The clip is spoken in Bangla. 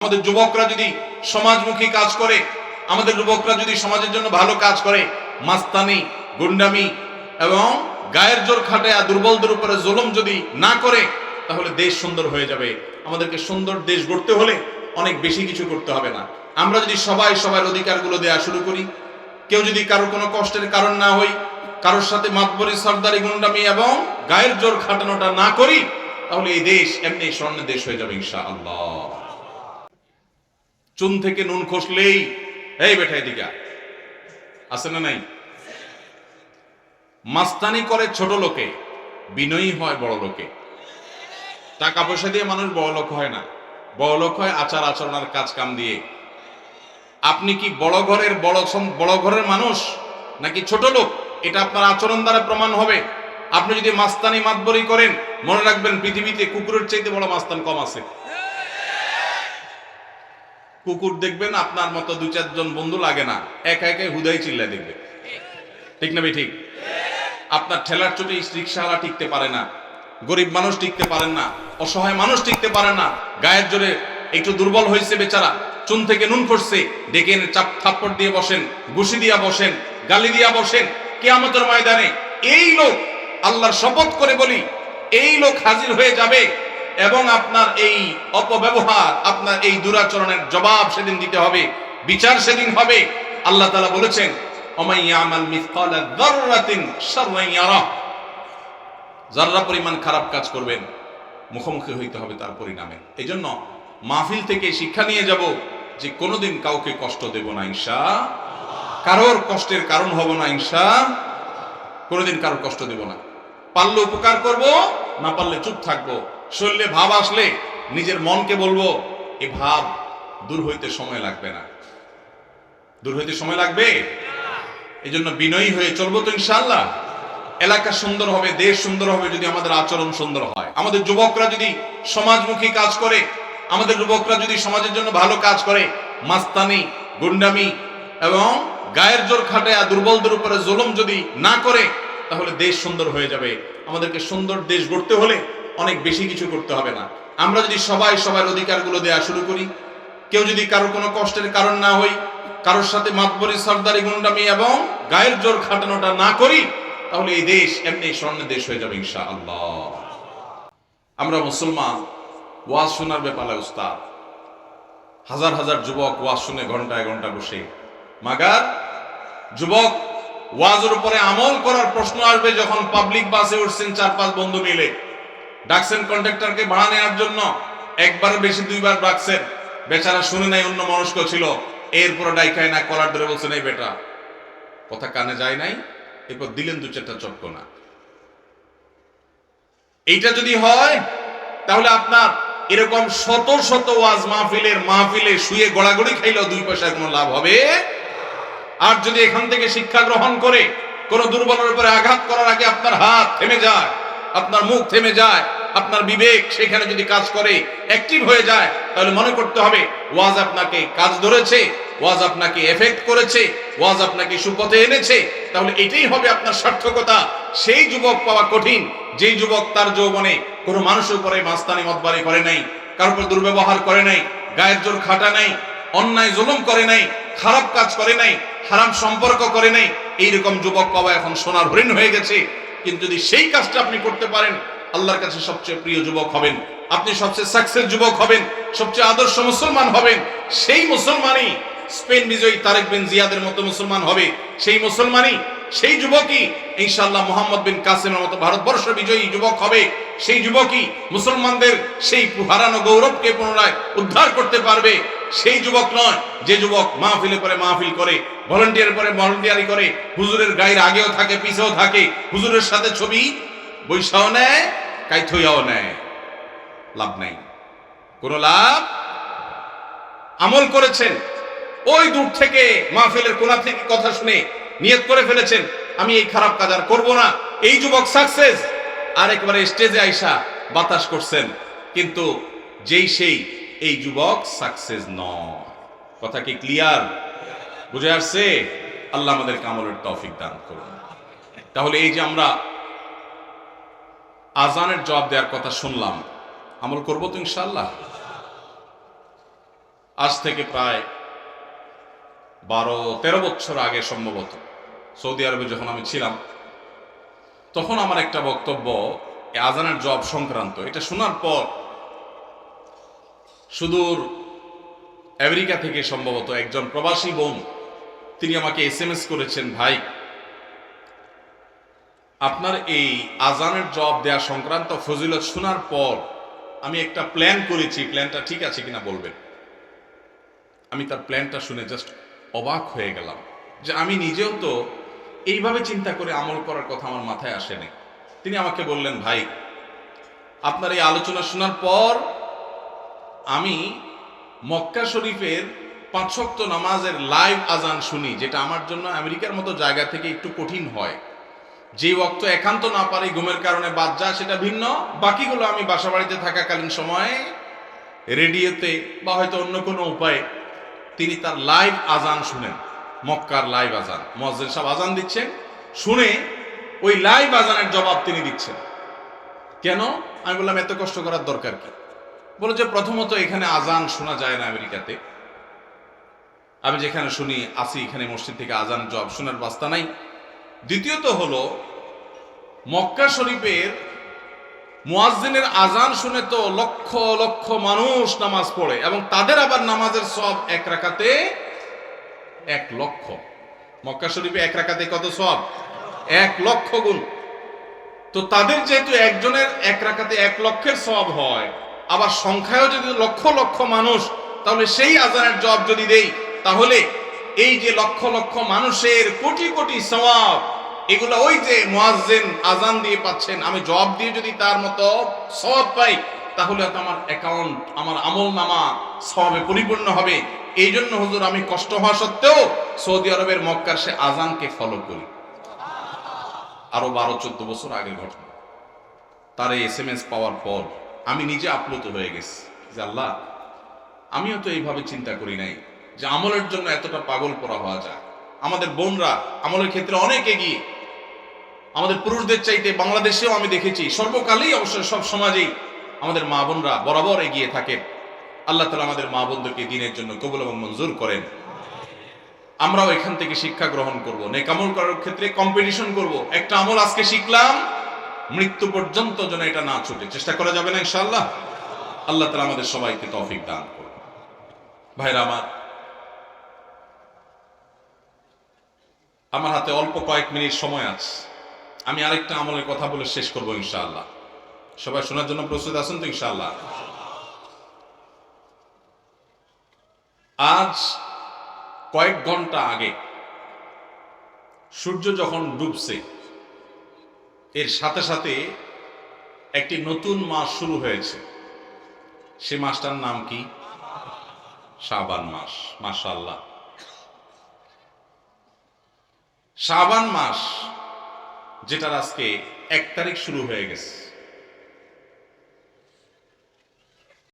আমাদের যুবকরা যদি সমাজমুখী কাজ করে, আমাদের যুবকরা যদি সমাজের জন্য ভালো কাজ করে, মাস্তানি, গুন্ডামি এবং গায়ের জোর খাটায় দুর্বলদের উপরে জুলুম যদি না করে, তাহলে দেশ সুন্দর হয়ে যাবে। আমাদেরকে সুন্দর দেশ গড়তে হলে অনেক বেশি কিছু করতে হবে না। আমরা যদি সবাই সবার অধিকারগুলো দেওয়া শুরু করি, কেউ যদি কারোর কোনো কষ্টের কারণ না হই, কারোর সাথে মাতবরি, সর্দারি, গুন্ডামি এবং গায়ের জোর খাটানোটা না করি, তাহলে এই দেশ এমনি স্বর্ণের দেশ হয়ে যাবে ইনশা আল্লাহ চুন থেকে নুন খসলেই, এই বেটা এদিকে আছে না নাই? মাস্তানি করে ছোট লোকে, বিনয়ী হয় বড় লোকে। টাকা পয়সা দিয়ে মানুষ বড় লোক হয় না। বড় লোক হয় আচার আচরণের কাজ কাম দিয়ে। আপনি কি বড় ঘরের বড় বড় ঘরের মানুষ, নাকি ছোট লোক? এটা আপনার আচরণ দ্বারা প্রমাণ হবে। আপনি যদি মাস্তানি মাতবরি করেন, মনে রাখবেন পৃথিবীতে কুকুরের চাইতে বড় মাস্তান কম আছে। কুকুর দেখবেন, আপনার মতো দু চারজন বন্ধু লাগে না। একা একাই হুদাই চিল্লা দেখবে। ঠিক না ঠিক? আপনার ঠেলার চোটে রিক্সাওয়ালা টিকতে পারে না, গরিব মানুষ টিকতে পারেন না, অসহায় মানুষ টিকতে পারে না, গায়ের জোরে একটু দুর্বল হয়েছে বেচারা, চুন থেকে নুন পড়ছে ডেকে এনে চাপ থাপ্পড় দিয়ে বসেন, ঘুষি দিয়া বসেন, গালি দিয়া বসেন কে কেয়ামতের ময়দানে এই লোক আল্লাহর শপথ করে বলি, এই লোক হাজির হয়ে যাবে এবং আপনার এই অপব্যবহার, আপনার এই দুরাচরণের জবাব সেদিন দিতে হবে, বিচার সেদিন হবে। আল্লাহ তালা বলেছেন যারা পরিমাণ খারাপ কাজ করবেন, মুখোমুখি হইতে হবে তার পরিণামে। এই জন্য মাহফিল থেকে শিক্ষা নিয়ে যাব যে কোনোদিন কাউকে কষ্ট দেব না ইনশা কারোর কষ্টের কারণ হব না ইনশা কোনোদিন কারোর কষ্ট দেব না। পারলে উপকার করব, না পারলে চুপ থাকব। শরীরে ভাব আসলে নিজের মনকে বলব, এ ভাব দূর হইতে সময় লাগবে না। দূর হইতে সময় লাগবে? এই জন্য বিনয়ী হয়ে চলবো তো ইনশাল্লাহ এলাকা সুন্দর হবে, দেশ সুন্দর হবে যদি আমাদের আচরণ সুন্দর হয়। আমাদের যুবকরা যদি সমাজমুখী কাজ করে, আমাদের যুবকরা যদি সমাজের জন্য ভালো কাজ করে, মাস্তানি, গুন্ডামি এবং গায়ের জোর খাটায় দুর্বলদের উপরে জুলুম যদি না করে, তাহলে দেশ সুন্দর হয়ে যাবে। আমাদেরকে সুন্দর দেশ গড়তে হলে অনেক বেশি কিছু করতে হবে না। আমরা যদি সবাই সবার অধিকারগুলো দেওয়া শুরু করি, কেউ যদি কারোর কোনো কষ্টের কারণ না হই, কারোর সাথে মাতবরি, সর্দারি, গুন্ডামি এবং গায়ের জোর খাটানোটা না করি, তাহলে এই দেশ এমনি স্বর্ণের দেশ হয়ে যাবে ইনশা আল্লাহ আমরা মুসলমান, ওয়াজ শোনার ব্যাপারে উস্তাদ। হাজার হাজার যুবক ওয়াজ শুনে ঘন্টায় ঘণ্টা বসে। মাগার, যুবক ওয়াজের উপরে আমল করার প্রশ্ন আসবে যখন পাবলিক বাসে উঠছেন চার পাঁচ বন্ধু মিলে। ডাকছেন কন্ট্রাক্টরকে ভাড়া নেওয়ার জন্য একবার বেশি দুইবার ডাকছেন বেচারা শুনে নাই, অন্য মনস্ক ছিল। এরপরে ডাইকায় না, কলার ধরে বলছেন এই বেটা। কথা কানে যায় নাই, এরপর দিলেন দু চারটা চটক না। এইটা যদি হয়, তাহলে আপনার এরকম শত শত ওয়াজ মাহফিলের মাহফিলে শুয়ে গড়াগড়ি খাইলেও দুই পয়সার কোনো লাভ হবে? আর যদি এখান থেকে শিক্ষা গ্রহণ করে কোন দুর্বলের উপরে আঘাত করার আগে আপনার হাত থেমে যায় আপনার মুখ থেমে যায়, আপনার বিবেক সেখানে যদি কাজ করে অ্যাক্টিভ হয়ে যায়, তাহলে মনে করতে হবে, ওয়াজ আপনাকে কাজ ধরেছে, ওয়াজ আপনাকে এফেক্ট করেছে, ওয়াজ আপনাকে সুপথে এনেছে, তাহলে এটাই হবে আপনার সার্থকতা। সেই যুবক পাওয়া কঠিন, যেই যুবক তার যৌবনে কোনো মানুষের উপরে মাস্তানি মতবারি করে নাই, কারোর উপর দুর্ব্যবহার করে নাই, গায়ের জোর খাটা নাই, অন্যায় জুলুম করে নাই, খারাপ কাজ করে নাই, হারাম সম্পর্ক করে নাই, এইরকম যুবক পাওয়া এখন সোনার হরিণ হয়ে গেছে। কিন্তু যদি সেই কাজটা আপনি করতে পারেন, আল্লাহর কাছে সবচেয়ে প্রিয় যুবক হবেন। আপনি সবচেয়ে সাকসেস যুবক হবেন, সবচেয়ে আদর্শ মুসলমান হবেন। সেই মুসলমানই স্পেন বিজয়ী তারেক বিন জিয়াদের মতো মুসলমান হবে। সেই মুসলমানই, সেই যুবকই ইনশাআল্লাহ মোহাম্মদ বিন কাসিমের মতো ভারতবর্ষ বিজয়ী যুবক হবে। সেই যুবকই মুসলমানদের সেই হারানো গৌরবকে পুনরায় উদ্ধার করতে পারবে। সেই যুবক নয়, যে যুবক মাহফিলে পরে মাহফিল করে ভলেন্টিয়ার পরে ভলেন্টিয়ারি করে, হুজুরের গায়ের আগেও থাকে, পিছেও থাকে, হুজুরের সাথে ছবি বৈশাও নেয়, কাইথইয়াও নেয়। লাভ নাই। কোনো লাভ? আমল করেছেন। ওই দূর থেকে মাহফিলের কোনা থেকে কথা শুনে নিয়ত করে ফেলেছেন, আমি এই খারাপ কাজ আর করব না। এই যুবক সাকসেস আর একবারে স্টেজে আইসা বাতাস করছেন। কিন্তু যেই সেই এই যুবক সাকসেস নয়। কথা কি ক্লিয়ার বুঝে আসছে? আল্লাহ আমাদের কামলের তৌফিক দান করুন। তাহলে এই যে আমরা আজানের জবাব দেওয়ার কথা শুনলাম, আমল করব তো ইনশাল্লাহ আজ থেকে প্রায় বারো, তেরো বছর আগে সম্ভবত, সৌদি আরবে যখন আমি ছিলাম, তখন আমার একটা বক্তব্য আজানের জব সংক্রান্ত। এটা শোনার পর সুদূর আমেরিকা থেকে সম্ভবত একজন প্রবাসী বোন, তিনি আমাকে এস এম এস করেছেন, ভাই, আপনার এই আজানের জব দেয়া সংক্রান্ত ফজিলত শোনার পর আমি একটা প্ল্যান করেছি প্ল্যানটা ঠিক আছে কিনা বলবেন? আমি তার প্ল্যানটা শুনে জাস্ট অবাক হয়ে গেলাম যে আমি নিজেও তো এইভাবে চিন্তা করে আমল করার কথা আমার মাথায় আসেনি। তিনি আমাকে বললেন, ভাই, আপনার এই আলোচনা শোনার পর আমি মক্কা শরীফের পাঁচ শক্ত নামাজের লাইভ আজান শুনি, যেটা আমার জন্য আমেরিকার মতো জায়গা থেকে একটু কঠিন হয়। যে ওক্ত একান্ত না পারি, ঘুমের কারণে বাদ যায় সেটা ভিন্ন। বাকিগুলো আমি বাসা বাড়িতে থাকাকালীন সময়ে রেডিওতে বা হয়তো অন্য কোনো উপায়ে তিনি তার লাইভ আজান শুনেন, মক্কার লাইভ আজান। মসজিদ সাহেব আজান দিচ্ছেন, শুনে ওই লাইভ আজানের জবাব তিনি দিচ্ছেন। কেন? আমি বললাম, এত কষ্ট করার দরকার কি? বলে যে প্রথমত এখানে আজান শোনা যায় না আমেরিকাতে। আমি যেখানে শুনি আসি এখানে মসজিদ থেকে আজান জব শোনার বাস্তা নাই। দ্বিতীয়ত হলো, মক্কা শরীফের মুয়াজ্জিনের আজান শুনে তো লক্ষ লক্ষ মানুষ নামাজ পড়ে এবং তাদের আবার নামাজের সব এক রাখাতে এক লক্ষ। মক্কা শরীফে এক রাকাতে কত সব এক লক্ষ গুণ। তো তাদের যেহেতু একজনের এক রাকাতে এক লক্ষের সব হয় আবার সংখ্যায়ও যদি লক্ষ লক্ষ মানুষ, তাহলে সেই আজানের জব যদি দেই, তাহলে এই যে লক্ষ লক্ষ মানুষের কোটি কোটি সওয়াব, এগুলো ওই যে মুয়াজ্জিন আজান দিয়ে পাচ্ছেন, আমি জব দিয়ে যদি তার মতো সওয়াব পাই, তাহলে আমার অ্যাকাউন্ট আমার আমল নামা সবে পরিপূর্ণ হবে। এই জন্য হুজুর, আমি কষ্ট হওয়া সত্ত্বেও সৌদি আরবের মক্কার সে আজানকে ফলো করি। আরও বারো, চোদ্দ বছর আগের ঘটনা। তার এই এস এম এস পাওয়ার পর আমি নিজে আপ্লুত হয়ে গেছি। যে আল্লাহ, আমিও তো এইভাবে চিন্তা করি নাই যে আমলের জন্য এতটা পাগল করা হওয়া যায়। আমাদের বোনরা আমলের ক্ষেত্রে অনেক এগিয়ে। আমাদের পুরুষদের চাইতে বাংলাদেশেও আমি দেখেছি, সর্বকালেই অবশ্যই সব সমাজেই আমাদের মা বোনরা বরাবর এগিয়ে থাকেন আল্লাহ তালা আমাদের মা বোনদেরকে দিনের জন্য কবুল এবং মঞ্জুর করেন। আমরাও এখান থেকে শিক্ষা গ্রহণ করব, নেক আমল করার ক্ষেত্রে কম্পিটিশন করব। একটা আমল আজকে শিখলাম মৃত্যু পর্যন্ত যেন এটা না ছুটে। চেষ্টা করা যাবে না, ইনশাআল্লাহ। আল্লাহ তালা আমাদের সবাইকে তৌফিক দান করুন। ভাইরা আমার আমার হাতে অল্প কয়েক মিনিট সময় আছে। আমি আরেকটা আমলের কথা বলে শেষ করব, ইনশাআল্লাহ। সবাই শোনার জন্য প্রস্তুত আছেন তো, ইনশাআল্লাহ? আজ কয়েক ঘণ্টা আগে সূর্য যখন ডুবছে এর সাথে সাথে একটি নতুন মাস শুরু হয়েছে। সে মাসটার নাম কি? শাবান মাস মাশাল্লাহ শাবান মাস, যেটার আজকে এক তারিখ শুরু হয়ে গেছে।